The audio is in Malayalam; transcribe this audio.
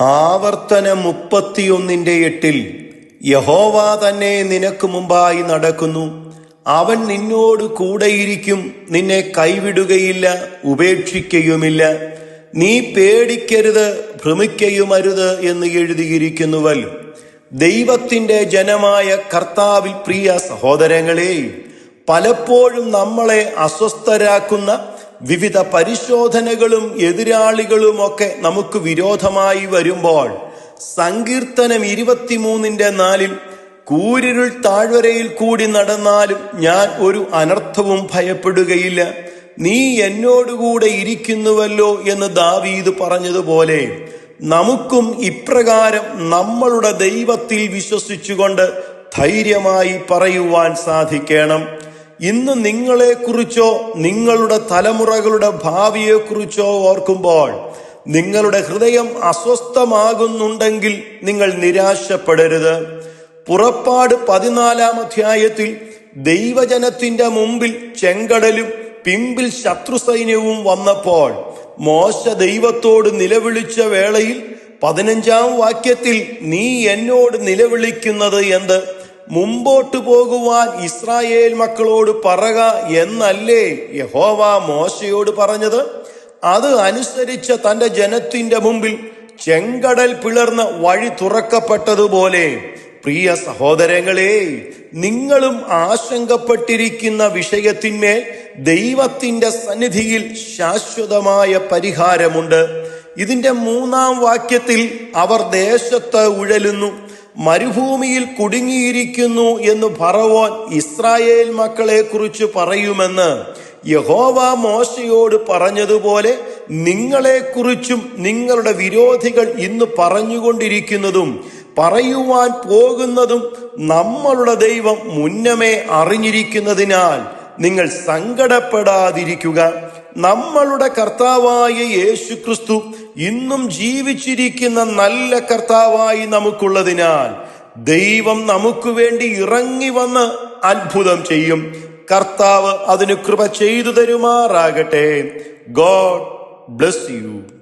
ആവർത്തന മുപ്പത്തിയൊന്നിന്റെ എട്ടിൽ യഹോവ തന്നെ നിനക്ക് മുമ്പായി നടക്കുന്നു. അവൻ നിന്നോട് കൂടെയിരിക്കും. നിന്നെ കൈവിടുകയില്ല ഉപേക്ഷിക്കുകയുമില്ല നീ പേടിക്കരുത് ഭ്രമിക്കയുമരുത് എന്ന് എഴുതിയിരിക്കുന്നുവൽ. ദൈവത്തിന്റെ ജനമായ കർത്താവിൽ പ്രിയ സഹോദരങ്ങളെ പലപ്പോഴും നമ്മളെ അസ്വസ്ഥരാക്കുന്ന വിവിധ പരിശോധനകളും എതിരാളികളും ഒക്കെ നമുക്ക് വിരോധമായി വരുമ്പോൾ സങ്കീർത്തനം ഇരുപത്തിമൂന്നിന്റെ നാലിൽ കൂരിരുൾ താഴ്വരയിൽ കൂടി നടന്നാലും ഞാൻ ഒരു അനർത്ഥവും ഭയപ്പെടുകയില്ല. നീ എന്നോടുകൂടെ ഇരിക്കുന്നുവല്ലോ എന്ന് ദാവീദ് പറഞ്ഞതുപോലെ നമുക്കും ഇപ്രകാരം നമ്മളുടെ ദൈവത്തിൽ വിശ്വസിച്ചുകൊണ്ട് ധൈര്യമായി പറയുവാൻ സാധിക്കണം. ഇന്ന് നിങ്ങളെക്കുറിച്ചോ നിങ്ങളുടെ തലമുറകളുടെ ഭാവിയെക്കുറിച്ചോ ഓർക്കുമ്പോൾ നിങ്ങളുടെ ഹൃദയം അസ്വസ്ഥമാകുന്നുണ്ടെങ്കിൽ നിങ്ങൾ നിരാശപ്പെടരുത്. പുറപ്പാട് പതിനാലാം അധ്യായത്തിൽ ദൈവജനത്തിന്റെ മുമ്പിൽ ചെങ്കടലും പിമ്പിൽ ശത്രു സൈന്യവും വന്നപ്പോൾ മോശ ദൈവത്തോട് നിലവിളിച്ച വേളയിൽ പതിനഞ്ചാം വാക്യത്തിൽ നീ എന്നോട് നിലവിളിക്കുന്നത് എന്ത്? മുമ്പോട്ട് പോകുവാൻ ഇസ്രായേൽ മക്കളോട് പറക എന്നല്ലേ യഹോവ മോശയോട് പറഞ്ഞത്? അത് അനുസരിച്ച തന്റെ ജനത്തിന്റെ മുമ്പിൽ ചെങ്കടൽ പിളർന്ന് വഴി തുറക്കപ്പെട്ടതുപോലെ. പ്രിയ സഹോദരങ്ങളെ നിങ്ങളും ആശങ്കപ്പെട്ടിരിക്കുന്ന വിഷയത്തിന്മേൽ ദൈവത്തിന്റെ സന്നിധിയിൽ ശാശ്വതമായ പരിഹാരമുണ്ട്. ഇതിന്റെ മൂന്നാം വാക്യത്തിൽ അവർ ദേശത്ത് ഉഴലുന്നു. മരുഭൂമിയിൽ കുടുങ്ങിയിരിക്കുന്നു എന്ന് ഫറവോൻ ഇസ്രായേൽ മക്കളെ കുറിച്ച് പറയുമെന്ന് യഹോവ മോശയോട് പറഞ്ഞതുപോലെ നിങ്ങളെക്കുറിച്ചും നിങ്ങളുടെ വിരോധികൾ ഇന്ന് പറഞ്ഞുകൊണ്ടിരിക്കുന്നതും പറയുവാൻ പോകുന്നതും നമ്മളുടെ ദൈവം മുന്നമേ അറിഞ്ഞിരിക്കുന്നതിനാൽ നിങ്ങൾ സങ്കടപ്പെടാതിരിക്കുക. നമ്മളുടെ കർത്താവായ യേശു ക്രിസ്തു ഇന്നും ജീവിച്ചിരിക്കുന്ന നല്ല കർത്താവായി നമുക്കുള്ളതിനാൽ ദൈവം നമുക്ക് വേണ്ടി ഇറങ്ങി വന്ന് അത്ഭുതം ചെയ്യും. കർത്താവ് അതിന് കൃപ ചെയ്തു തരുമാറാകട്ടെ. God bless you.